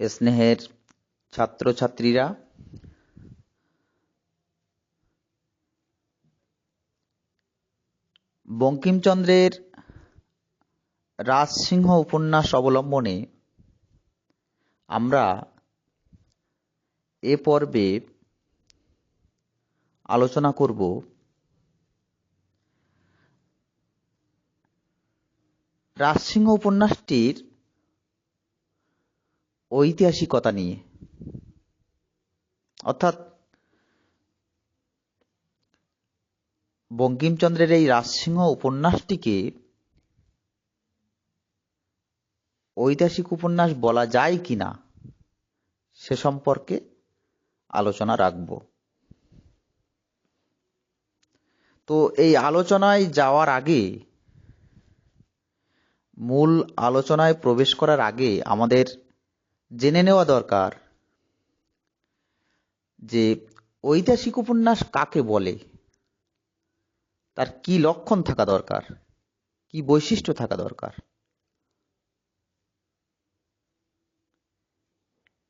স্নেহের ছাত্রছাত্রীরা বঙ্কিমচন্দ্রের রাজসিংহ উপন্যাস অবলম্বনে আমরা এ পর্বে আলোচনা করব রাজসিংহ উপন্যাসটির ঐতিহাসিকতা নিয়ে। অর্থাৎ বঙ্কিমচন্দ্রের এই রাজসিংহ উপন্যাসটিকে ঐতিহাসিক উপন্যাস বলা যায় কিনা সে সম্পর্কে আলোচনা রাখব। তো এই আলোচনায় যাওয়ার আগে, মূল আলোচনায় প্রবেশ করার আগে আমাদের জেনে নেওয়া দরকার যে ঐতিহাসিক উপন্যাস কাকে বলে? তার কি লক্ষণ থাকা দরকার? কি বৈশিষ্ট্য থাকা দরকার?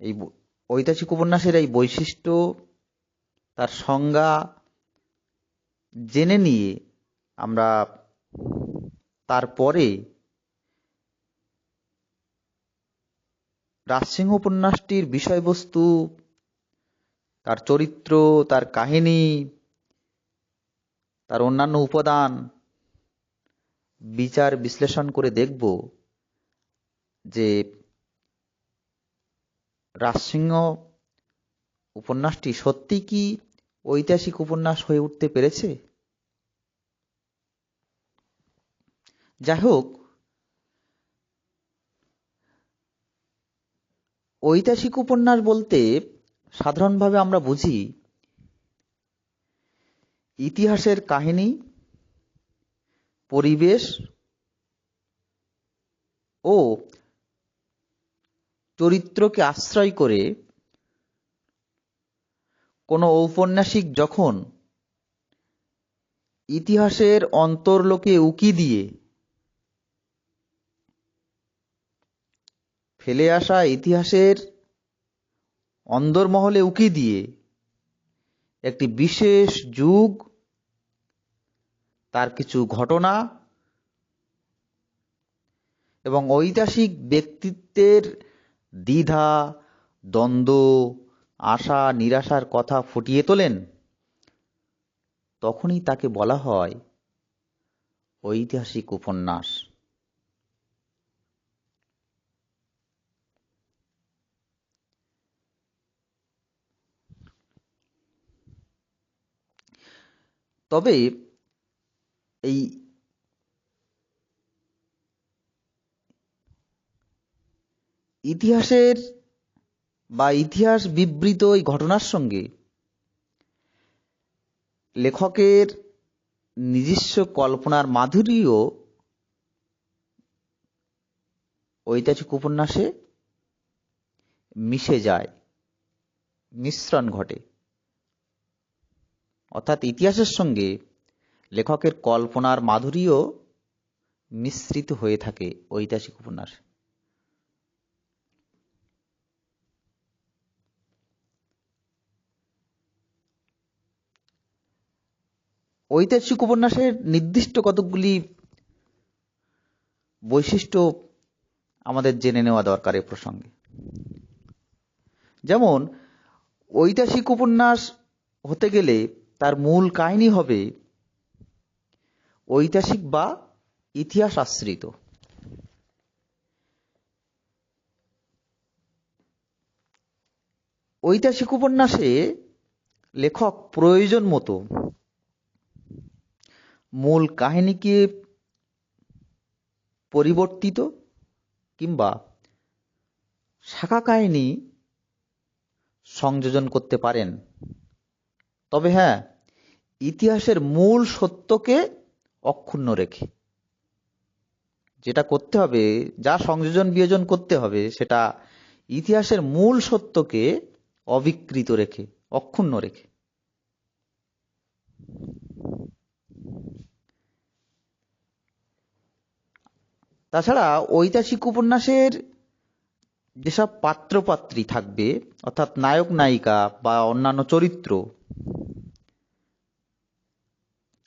এই ঐতিহাসিক উপন্যাসের এই বৈশিষ্ট্য, তার সংজ্ঞা জেনে নিয়ে আমরা তারপরে রাজসিংহ উপন্যাসটির বিষয়বস্তু, তার চরিত্র, তার কাহিনী, তার অন্যান্য উপাদান বিচার বিশ্লেষণ করে দেখব যে রাজসিংহ উপন্যাসটি সত্যি কি ঐতিহাসিক উপন্যাস হয়ে উঠতে পেরেছে? যাই হোক ঐতিহাসিক উপন্যাস বলতে সাধারণভাবে আমরা বুঝি ইতিহাসের কাহিনী, পরিবেশ ও চরিত্রকে আশ্রয় করে কোনো ঔপন্যাসিক যখন ইতিহাসের অন্তর্লোকে উকি দিয়ে ফেলে আসা ইতিহাসের অন্দরমহলে উকি দিয়ে একটি বিশেষ যুগ, তার কিছু ঘটনা এবং ঐতিহাসিক ব্যক্তিত্বের দ্বিধা, দ্বন্দ্ব, আশা, নিরাশার কথা ফুটিয়ে তোলেন, তখনই তাকে বলা হয় ঐতিহাসিক উপন্যাস। তবে এই ইতিহাসের বা ইতিহাস বিবৃত এই ঘটনার সঙ্গে লেখকের নিজস্ব কল্পনার মাধুরীও ঐতিহাসিক উপন্যাসে মিশে যায়, মিশ্রণ ঘটে। অর্থাৎ ইতিহাসের সঙ্গে লেখকের কল্পনার মাধুরীও মিশ্রিত হয়ে থাকে ঐতিহাসিক উপন্যাস। ঐতিহাসিক উপন্যাসের নির্দিষ্ট কতকগুলি বৈশিষ্ট্য আমাদের জেনে নেওয়া দরকার এ প্রসঙ্গে। যেমন, ঐতিহাসিক উপন্যাস হতে গেলে তার মূল কাহিনী হবে ঐতিহাসিক বা ইতিহাস আশ্রিত। ঐতিহাসিক উপন্যাসে লেখক প্রয়োজন মতো মূল কাহিনীকে পরিবর্তিত কিংবা শাখা কাহিনী সংযোজন করতে পারেন। তবে হ্যাঁ ইতিহাসের মূল সত্যকে অক্ষুণ্ণ রেখে। যেটা করতে হবে, যা সংযোজন বিয়োজন করতে হবে, সেটা ইতিহাসের মূল সত্যকে অবিকৃত রেখে, অক্ষুণ্ণ রেখে। তাছাড়া ঐতিহাসিক উপন্যাসের যেসব পাত্রপাত্রী থাকবে, অর্থাৎ নায়ক নায়িকা বা অন্যান্য চরিত্র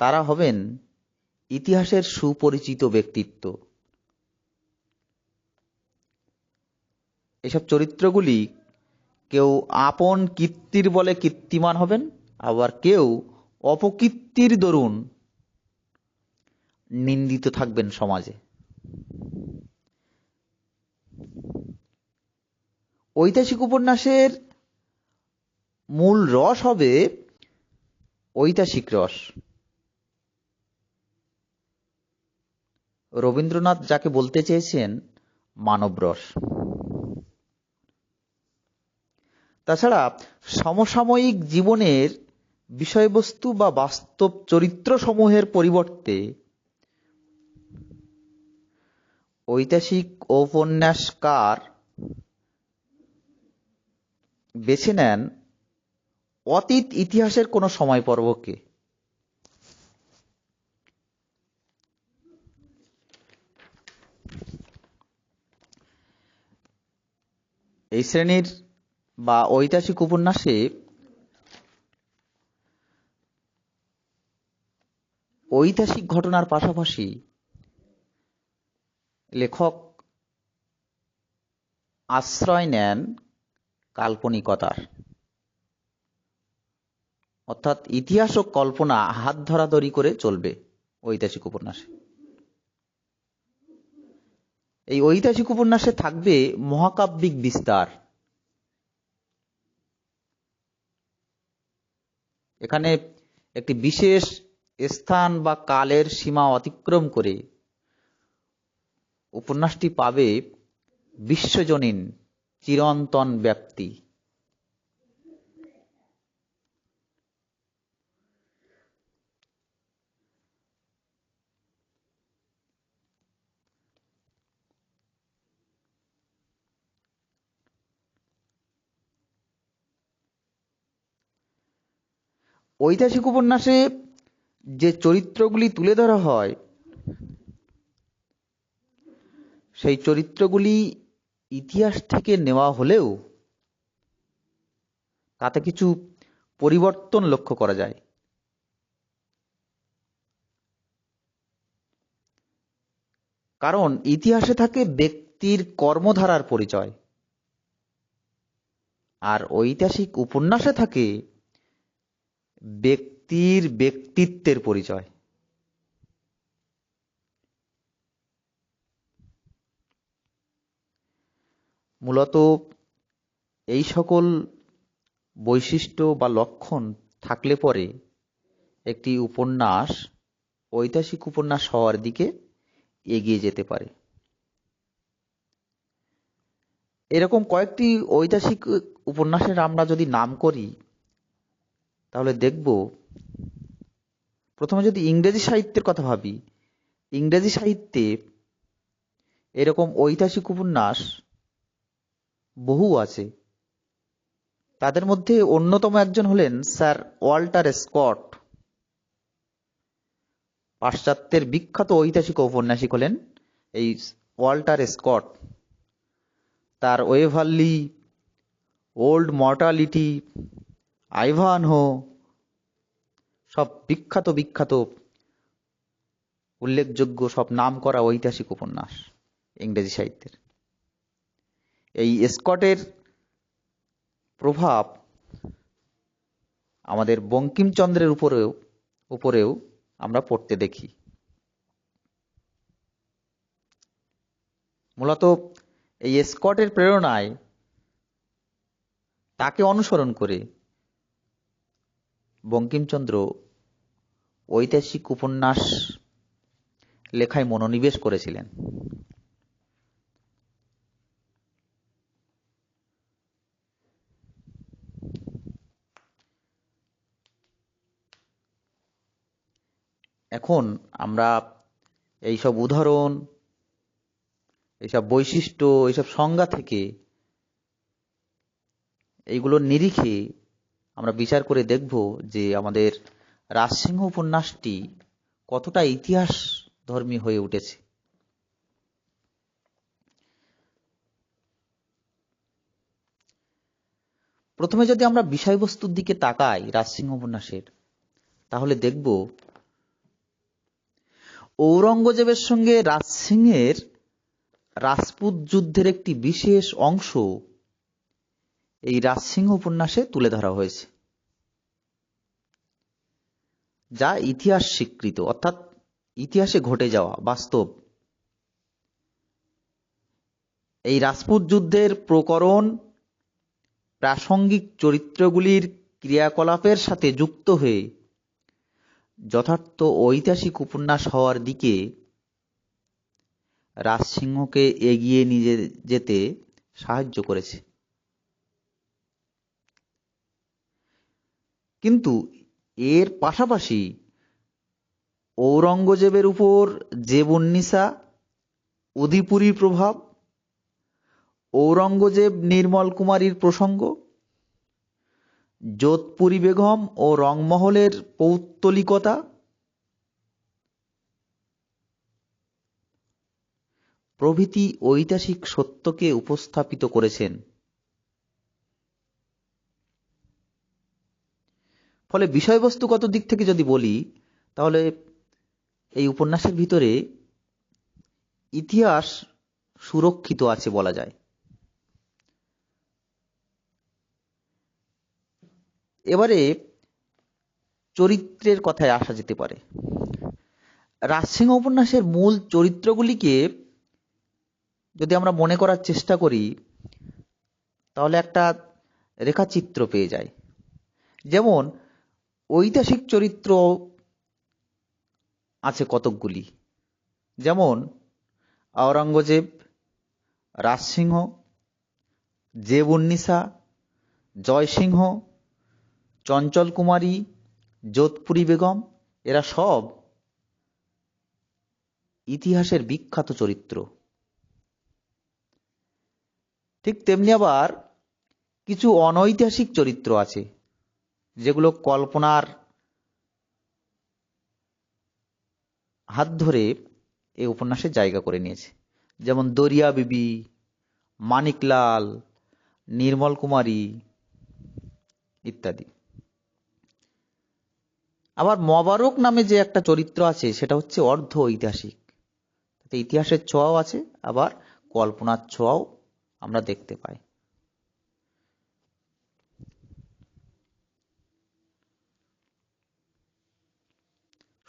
তারা হবেন ইতিহাসের সুপরিচিত ব্যক্তিত্ব। এসব চরিত্রগুলি কেউ আপন কীর্তির বলে কীর্তিমান হবেন, আবার কেউ অপকীর্তির দরুন নিন্দিত থাকবেন সমাজে। ঐতিহাসিক উপন্যাসের মূল রস হবে ঐতিহাসিক রস। রবীন্দ্রনাথ যাকে বলতে চেয়েছেন মানব রস তাছাড়া সমসাময়িক জীবনের বিষয়বস্তু বা বাস্তব চরিত্র সমূহের পরিবর্তে ঐতিহাসিক ঔপন্যাসকার বেছে নেন অতীত ইতিহাসের কোনো সময় পর্বকে এই শ্রেণির বা ঐতিহাসিক উপন্যাসে ঐতিহাসিক ঘটনার পাশাপাশি লেখক আশ্রয় নেন কাল্পনিকতার। অর্থাৎ ইতিহাস ও কল্পনা হাত ধরাধরি করে চলবে ঐতিহাসিক উপন্যাসে। এই ঐতিহাসিক উপন্যাসে থাকবে মহাকাব্যিক বিস্তার। এখানে একটি বিশেষ স্থান বা কালের সীমা অতিক্রম করে উপন্যাসটি পাবে বিশ্বজনীন চিরন্তন ব্যাপ্তি ঐতিহাসিক উপন্যাসে যে চরিত্রগুলি তুলে ধরা হয়, সেই চরিত্রগুলি ইতিহাস থেকে নেওয়া হলেও তাতে কিছু পরিবর্তন লক্ষ্য করা যায়। কারণ ইতিহাসে থাকে ব্যক্তির কর্মধারার পরিচয়। আর ঐতিহাসিক উপন্যাসে থাকে ব্যক্তির ব্যক্তিত্বের পরিচয়। মূলত এই সকল বৈশিষ্ট্য বা লক্ষণ থাকলে পরে একটি উপন্যাস, ঐতিহাসিক উপন্যাস হওয়ার দিকে এগিয়ে যেতে পারে। এরকম কয়েকটি ঐতিহাসিক উপন্যাসের আমরা যদি নাম করি তাহলে দেখব। প্রথমে যদি ইংরেজি সাহিত্যের কথা ভাবি, ইংরেজি সাহিত্যে এরকম ঐতিহাসিক উপন্যাস বহু আছে। তাদের মধ্যে অন্যতম একজন হলেন স্যার ওয়াল্টার স্কট। পাশ্চাত্যের বিখ্যাত ঐতিহাসিক ঔপন্যাসিক হলেন এই ওয়াল্টার স্কট। তার ওয়েভাল্লি ওল্ড মর্টালিটি, আইভানহো সব বিখ্যাত বিখ্যাত, উল্লেখযোগ্য সব নাম করা ঐতিহাসিক উপন্যাস ইংরেজি সাহিত্যের। এই স্কটের প্রভাব আমাদের বঙ্কিমচন্দ্রের উপরেও উপরেও আমরা পড়তে দেখি। মূলত এই স্কটের প্রেরণায় তাকে অনুসরণ করে বঙ্কিমচন্দ্র ঐতিহাসিক উপন্যাস লেখায় মনোনিবেশ করেছিলেন। এখন আমরা এইসব উদাহরণ, এইসব বৈশিষ্ট্য, এইসব সংজ্ঞা থেকে এইগুলোর নিরিখে আমরা বিচার করে দেখব যে আমাদের রাজসিংহ উপন্যাসটি কতটা ইতিহাস ধর্মী হয়ে উঠেছে? প্রথমে যদি আমরা বিষয়বস্তুর দিকে তাকাই রাজসিংহ উপন্যাসের, তাহলে দেখব ঔরঙ্গজেবের সঙ্গে রাজসিংহের রাজপুত যুদ্ধের একটি বিশেষ অংশ এই রাজসিংহ উপন্যাসে তুলে ধরা হয়েছে। যা ইতিহাস স্বীকৃত অর্থাৎ ইতিহাসে ঘটে যাওয়া, বাস্তব। এই রাজপুত যুদ্ধের প্রকরণ প্রাসঙ্গিক চরিত্রগুলির ক্রিয়াকলাপের সাথে যুক্ত হয়ে যথার্থ ঐতিহাসিক উপন্যাস হওয়ার দিকে রাজসিংহকে এগিয়ে নিয়ে যেতে সাহায্য করেছে। কিন্তু এর পাশাপাশি ঔরঙ্গজেবের উপর জেবুন্নিসা, উদিপুরীর প্রভাব, ঔরঙ্গজেব নির্মল কুমারীর প্রসঙ্গ, যোধপুরী বেগম ও রংমহলের পৌত্তলিকতা, প্রভৃতি ঐতিহাসিক সত্যকে উপস্থাপিত করেছেন। ফলে বিষয়বস্তুগত দিক থেকে যদি বলি, তাহলে এই উপন্যাসের ভিতরে ইতিহাস সুরক্ষিত আছে বলা যায়। এবারে চরিত্রের কথায় আসা যেতে পারে। রাজসিংহ উপন্যাসের মূল চরিত্রগুলিকে যদি আমরা মনে করার চেষ্টা করি, তাহলে একটা রেখাচিত্র পেয়ে যায়। যেমন ঐতিহাসিক চরিত্র আছে কতকগুলি। যেমন আওরঙ্গজেব রাজসিংহ, জেবুন্নিসা, জয়সিংহ চঞ্চল কুমারী যোধপুরী বেগম, এরা সব ইতিহাসের বিখ্যাত চরিত্র। ঠিক তেমনি আবার কিছু অনৈতিহাসিক চরিত্র আছে। যেগুলো কল্পনার হাত ধরে এই উপন্যাসে জায়গা করে নিয়েছে। যেমন দরিয়া বিবি, মানিকলাল, নির্মল কুমারী ইত্যাদি। আবার মবারক নামে যে একটা চরিত্র আছে, সেটা হচ্ছে অর্ধ ঐতিহাসিক। ইতিহাসের ছোঁয়াও আছে, আবার কল্পনার ছোঁয়াও আমরা দেখতে পাই।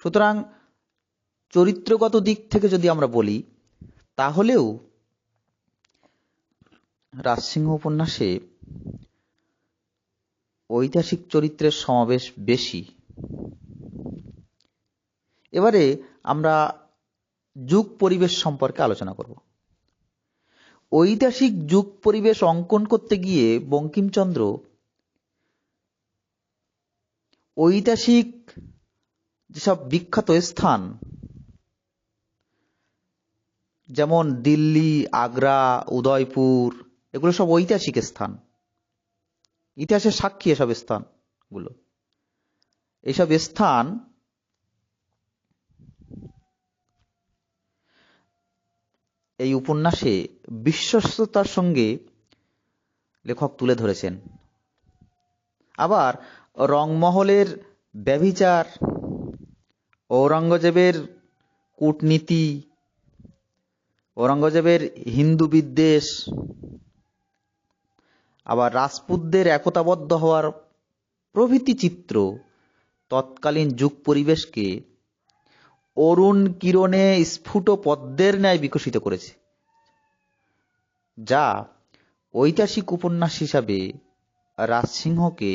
সুতরাং চরিত্রগত দিক থেকে যদি আমরা বলি, তাহলেও রাজসিংহ উপন্যাসে ঐতিহাসিক চরিত্রের সমাবেশ বেশি। এবারে আমরা যুগ পরিবেশ সম্পর্কে আলোচনা করব। ঐতিহাসিক যুগ পরিবেশ অঙ্কন করতে গিয়ে বঙ্কিমচন্দ্র ঐতিহাসিক যেসব বিখ্যাত স্থান, যেমন দিল্লি, আগ্রা, উদয়পুর, এগুলো সব ঐতিহাসিক স্থান। ইতিহাসের সাক্ষী এসব স্থানগুলো। এইসব স্থান এই উপন্যাসে বিশ্বস্ততার সঙ্গে লেখক তুলে ধরেছেন। আবার রংমহলের ব্যভিচার ঔরঙ্গজেবের কূটনীতি, ঔরঙ্গজেবের হিন্দু বিদ্বেষ, আবার রাজপুতদের একতাবদ্ধ হওয়ার প্রভৃতি চিত্র তৎকালীন যুগ পরিবেশকে অরুণ কিরণে স্ফুট পদ্মের ন্যায় বিকশিত করেছে, যা ঐতিহাসিক উপন্যাস হিসাবে রাজসিংহকে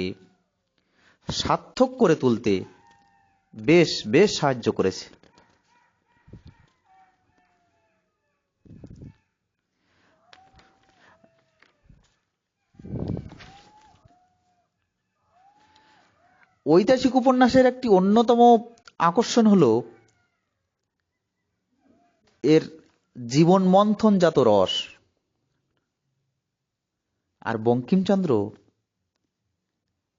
সার্থক করে তুলতে বেশ বেশ সাহায্য করেছে। ঐতিহাসিক উপন্যাসের একটি অন্যতম আকর্ষণ হল এর জীবন মন্থনজাত রস। আর বঙ্কিমচন্দ্র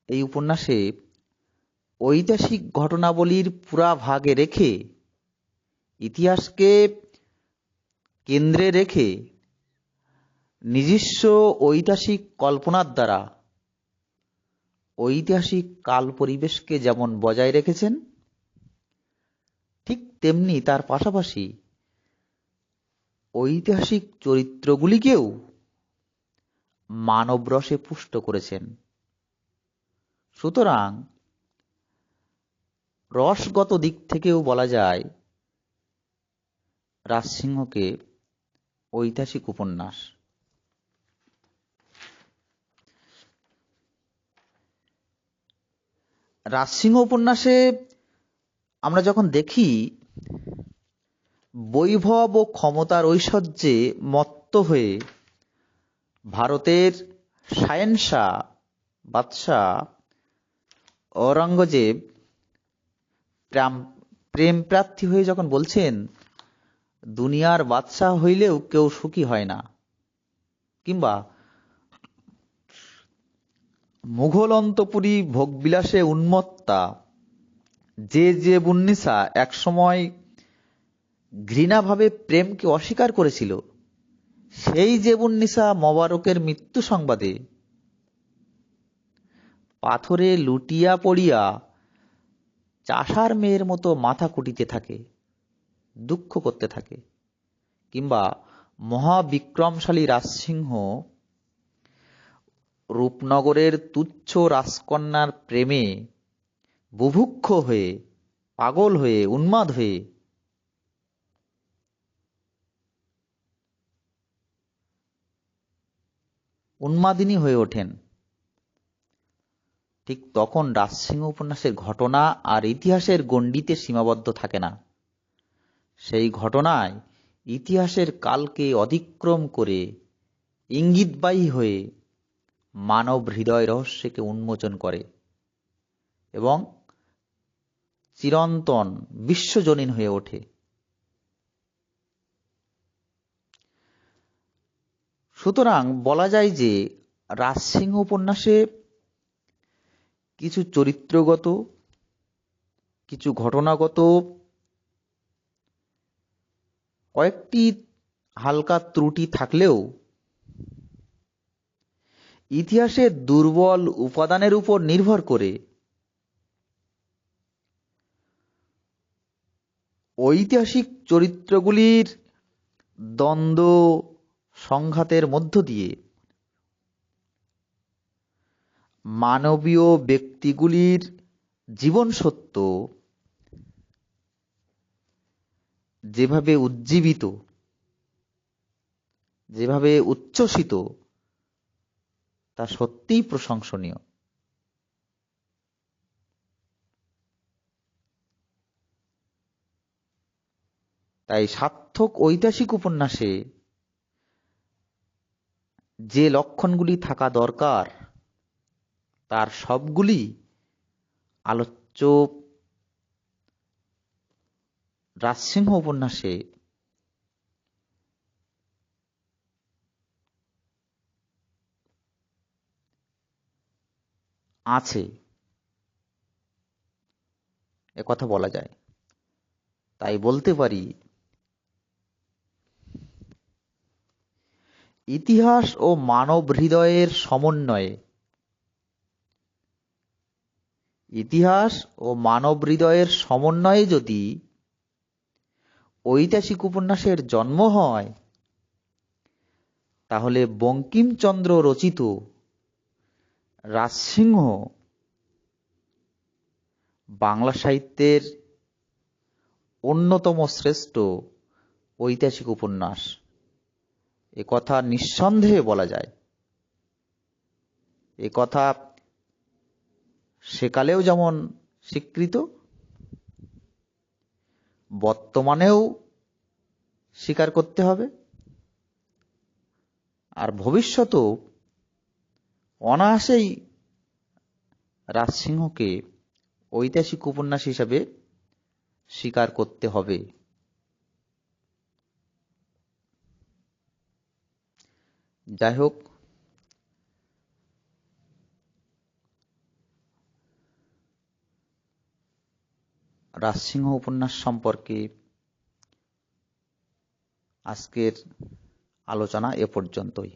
এই উপন্যাসে ঐতিহাসিক ঘটনাবলীর পুরা ভাগে রেখে, ইতিহাসকে কেন্দ্রে রেখে নিজস্ব ঐতিহাসিক কল্পনার দ্বারা ঐতিহাসিক কাল পরিবেশকে যেমন বজায় রেখেছেন, ঠিক তেমনি তার পাশাপাশি ঐতিহাসিক চরিত্রগুলিকেও মানবরসে পুষ্ট করেছেন। সুতরাং রসগত দিক থেকেও বলা যায়, রাজসিংহকে ঐতিহাসিক উপন্যাস। রাজসিংহ উপন্যাসে আমরা যখন দেখি, বৈভব ও ক্ষমতার ঐশ্বর্যে মত্ত হয়ে ভারতের সায়েন্সা বাদশাহ ঔরঙ্গজেব প্রেম প্রার্থী হয়ে যখন বলছেন, দুনিয়ার বাদশাহ হইলেও কেউ সুখী হয় না। কিংবা মুঘল অন্তপুরী ভোগবিলাসে উন্মত্তা, যে যে বুন্নিসা একসময় ঘৃণাভাবে প্রেমকে অস্বীকার করেছিল, সেই যে বুন্নিসা মবারকের মৃত্যু সংবাদে পাথরে লুটিয়া পড়িয়া চাষার মেয়ের মতো মাথা কুটিতে থাকে, দুঃখ করতে থাকে, কিংবা মহাবিক্রমশালী রাজসিংহ রূপনগরের তুচ্ছ রাজকন্যার প্রেমে বুভুক্ষ হয়ে, পাগল হয়ে, উন্মাদ হয়ে উন্মাদিনী হয়ে ওঠেন। ঠিক তখন রাজসিংহ উপন্যাসের ঘটনা আর ইতিহাসের গণ্ডিতে সীমাবদ্ধ থাকে না। সেই ঘটনায় ইতিহাসের কালকে অতিক্রম করে ইঙ্গিতবাহী হয়ে মানব হৃদয় রহস্যকে উন্মোচন করে এবং চিরন্তন বিশ্বজনীন হয়ে ওঠে। সুতরাং বলা যায় যে রাজসিংহ উপন্যাসে কিছু চরিত্রগত, কিছু ঘটনাগত, কয়েকটি হালকা ত্রুটি থাকলেও ইতিহাসের দুর্বল উপাদানের উপর নির্ভর করে ঐতিহাসিক চরিত্রগুলির দ্বন্দ্ব সংঘাতের মধ্য দিয়ে মানবীয় ব্যক্তিগুলির জীবন সত্য যেভাবে উজ্জীবিত, যেভাবে উচ্ছ্বসিত, তা সত্যিই প্রশংসনীয়। তাই সার্থক ঐতিহাসিক উপন্যাসে যে লক্ষণগুলি থাকা দরকার তার সবগুলি আলোচ্য রাজসিংহ উপন্যাসে আছে। কথা বলা যায়। তাই বলতে পারি, ইতিহাস ও মানব হৃদয়ের সমন্বয়ে ইতিহাস ও মানব হৃদয়ের সমন্বয়ে যদি ঐতিহাসিক উপন্যাসের জন্ম হয়, তাহলে বঙ্কিমচন্দ্র রচিত রাজসিংহ বাংলা সাহিত্যের অন্যতম শ্রেষ্ঠ ঐতিহাসিক উপন্যাস। এ কথা নিঃসন্দেহে বলা যায়। এ কথা সেকালেও যেমন স্বীকৃত, বর্তমানেও স্বীকার করতে হবে। আর ভবিষ্যতেও অনায়াসেই রাজসিংহকে ঐতিহাসিক উপন্যাস হিসাবে স্বীকার করতে হবে। যাই হোক রাজসিংহ উপন্যাস সম্পর্কে আজকের আলোচনা এ পর্যন্তই।